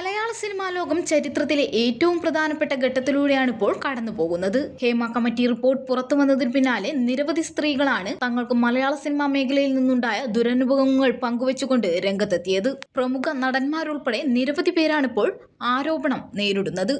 മലയാള cinema ലോകം ചരിത്രത്തിലെ ഏറ്റവും പ്രധാനപ്പെട്ട ഘട്ടത്തിലൂടെയാണ് ഇപ്പോൾ കടന്നു പോകുന്നത് ഹേമ കമ്മിറ്റി റിപ്പോർട്ട് പുറത്തു വന്നതിന് പിന്നാലെ നിരവധി സ്ത്രീകളാണ് തങ്ങൾക്ക് മലയാള സിനിമാ മേഖലയിൽ നിന്നുണ്ടായ ദുരനുഭവങ്ങൾ പങ്കുവച്ചുകൊണ്ട് രംഗത്തെത്തിയത്. പ്രമുഖ നടന്മാരുൾപ്പെടെ നിരവധി പേരാണ് ഇപ്പോൾ ആരോപണം നേരിടുന്നത്.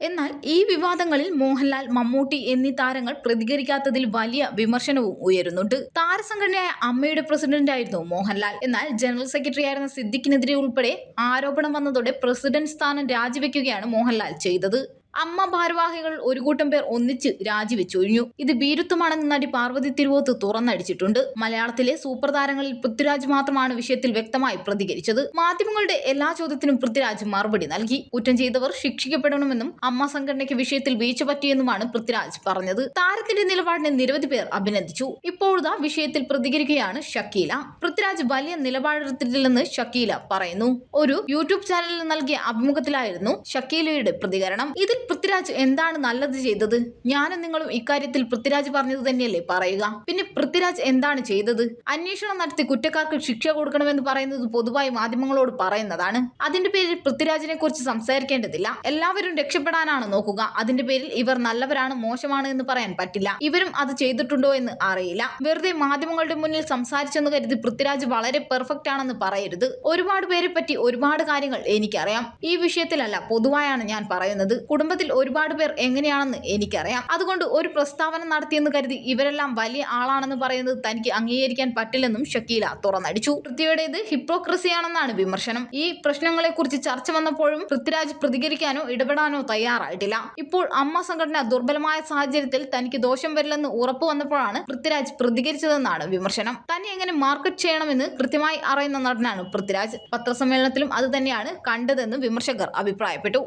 എന്നാൽ ഈ വിവാദങ്ങളിൽ മോഹൻലാൽ മമ്മൂട്ടി എന്നീ താരങ്ങൾ പ്രതികരിക്കാത്തതിൽ വലിയ വിമർശനവും ഉയരുന്നുണ്ട്. താരസംഘടനയായ അമ്മയുടെ പ്രസിഡന്റായിരുന്നു മോഹൻലാൽ. എന്നാൽ ജനറൽ സെക്രട്ടറി ആയിരുന്ന സിദ്ദിഖിനെതിരെ ഉൾപ്പെടെ ആരോപണം വന്നതോടെ പ്രസിഡന്റ് സ്ഥാനം രാജിവെക്കുകയാണ് മോഹൻലാൽ ചെയ്തത്. അമ്മ ഭാരവാഹികൾ ഒരു കൂട്ടം പേർ ഒന്നിച്ച് രാജിവെച്ചൊഴിഞ്ഞു ഇത് ഭീരുത്വമാണെന്ന് നടി പാർവതി തിരുവോത്ത് തുറന്നടിച്ചിട്ടുണ്ട്. മലയാളത്തിലെ സൂപ്പർ താരങ്ങളിൽ പൃഥ്വിരാജ് മാത്രമാണ് വിഷയത്തിൽ വ്യക്തമായി പ്രതികരിച്ചത്. മാധ്യമങ്ങളുടെ എല്ലാ ചോദ്യത്തിനും പൃഥ്വിരാജ് മറുപടി നൽകി. കുറ്റം ചെയ്തവർ ശിക്ഷിക്കപ്പെടണമെന്നും അമ്മ സംഘടനയ്ക്ക് വിഷയത്തിൽ വീഴ്ച പറ്റിയെന്നുമാണ് പൃഥ്വിരാജ് പറഞ്ഞത്. താരത്തിന്റെ നിലപാടിനെ നിരവധി പേർ അഭിനന്ദിച്ചു. ഇപ്പോഴുതാ വിഷയത്തിൽ പ്രതികരിക്കുകയാണ് ഷക്കീല. പൃഥ്വിരാജ് വലിയ നിലപാടെടുത്തിട്ടില്ലെന്ന് ഷക്കീല പറയുന്നു. ഒരു യൂട്യൂബ് ചാനലിൽ നൽകിയ അഭിമുഖത്തിലായിരുന്നു ഷക്കീലയുടെ പ്രതികരണം. ഇതിൽ പൃഥ്വിരാജ് എന്താണ് നല്ലത് ചെയ്തത്? ഞാനും നിങ്ങളും ഇക്കാര്യത്തിൽ പൃഥ്വിരാജ് പറഞ്ഞത് തന്നെയല്ലേ? പറയുക. പിന്നെ പൃഥ്വിരാജ് എന്താണ് ചെയ്തത്? അന്വേഷണം നടത്തി കുറ്റക്കാർക്ക് ശിക്ഷ കൊടുക്കണമെന്ന് പറയുന്നത് പൊതുവായി മാധ്യമങ്ങളോട് പറയുന്നതാണ്. അതിന്റെ പേരിൽ പൃഥ്വിരാജിനെ കുറിച്ച് സംസാരിക്കേണ്ടതില്ല. എല്ലാവരും രക്ഷപ്പെടാനാണ് നോക്കുക. അതിന്റെ പേരിൽ ഇവർ നല്ലവരാണ് മോശമാണ് എന്ന് പറയാൻ പറ്റില്ല. ഇവരും അത് ചെയ്തിട്ടുണ്ടോ എന്ന് അറിയില്ല. വെറുതെ മാധ്യമങ്ങളുടെ മുന്നിൽ സംസാരിച്ചെന്ന് കരുതി പൃഥ്വിരാജ് വളരെ പെർഫെക്റ്റ് ആണെന്ന് പറയരുത്. ഒരുപാട് പേരെ പറ്റി ഒരുപാട് കാര്യങ്ങൾ എനിക്കറിയാം. ഈ വിഷയത്തിലല്ല പൊതുവായാണ് ഞാൻ പറയുന്നത്. കുടുംബത്തിൽ ഒരുപാട് പേർ എങ്ങനെയാണെന്ന് എനിക്കറിയാം. അതുകൊണ്ട് ഒരു പ്രസ്താവന നടത്തിയെന്ന് കരുതി ഇവരെല്ലാം വലിയ ആളാണെന്ന് പറയുന്നത് തനിക്ക് അംഗീകരിക്കാൻ പറ്റില്ലെന്നും ഷക്കീല തുറന്നടിച്ചു. പൃഥ്വിയുടേത് ഹിപ്പോക്രസിയാണെന്നാണ് വിമർശനം. ഈ പ്രശ്നങ്ങളെ കുറിച്ച് ചർച്ച വന്നപ്പോഴും പൃഥ്വിരാജ് പ്രതികരിക്കാനോ ഇടപെടാനോ തയ്യാറായിട്ടില്ല. ഇപ്പോൾ അമ്മ സംഘടന ദുർബലമായ സാഹചര്യത്തിൽ തനിക്ക് ദോഷം വരില്ലെന്ന് ഉറപ്പ് വന്നപ്പോഴാണ് പൃഥ്വിരാജ് പ്രതികരിച്ചതെന്നാണ് വിമർശനം. തന്നെ എങ്ങനെ മാർക്കറ്റ് ചെയ്യണമെന്ന് കൃത്യമായി അറിയുന്ന നടനാണ് പൃഥ്വിരാജ്. പത്രസമ്മേളനത്തിലും അത് തന്നെയാണ് കണ്ടതെന്ന് വിമർശകർ അഭിപ്രായപ്പെട്ടു.